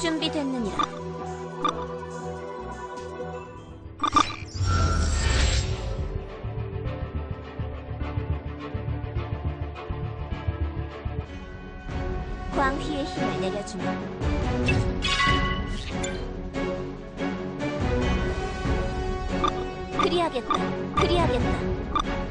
준비됐느니라. 광휘의 힘을 내려주마. 그리하겠다. 그리하겠다.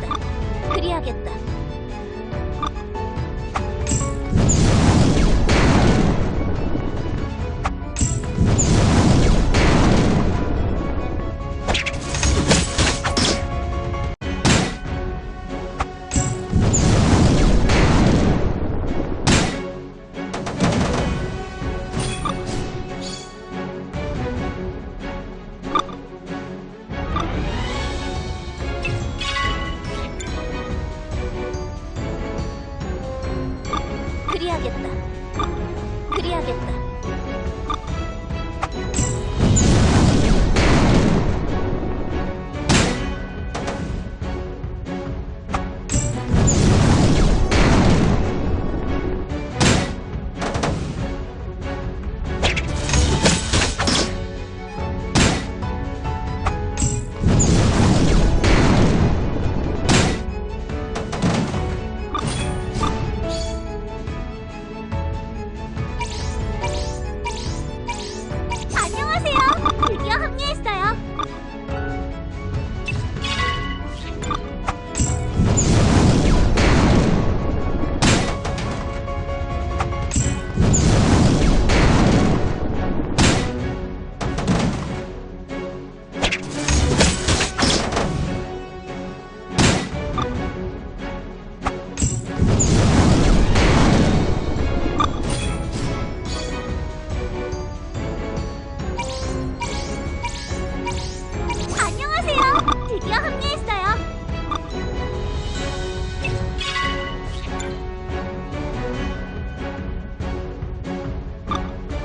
그리하겠다. 그리하겠다. 그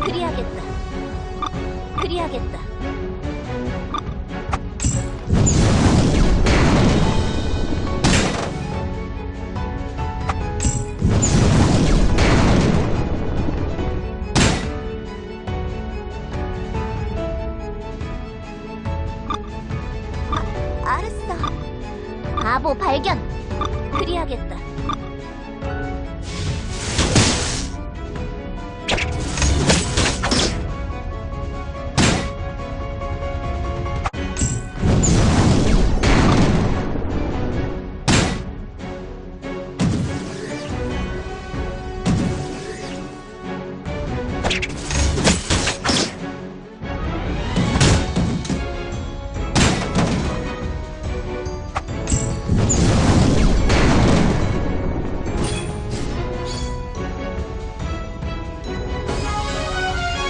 그리하겠다. 그리하겠다. 알았어. 바보 발견. 그리하겠다.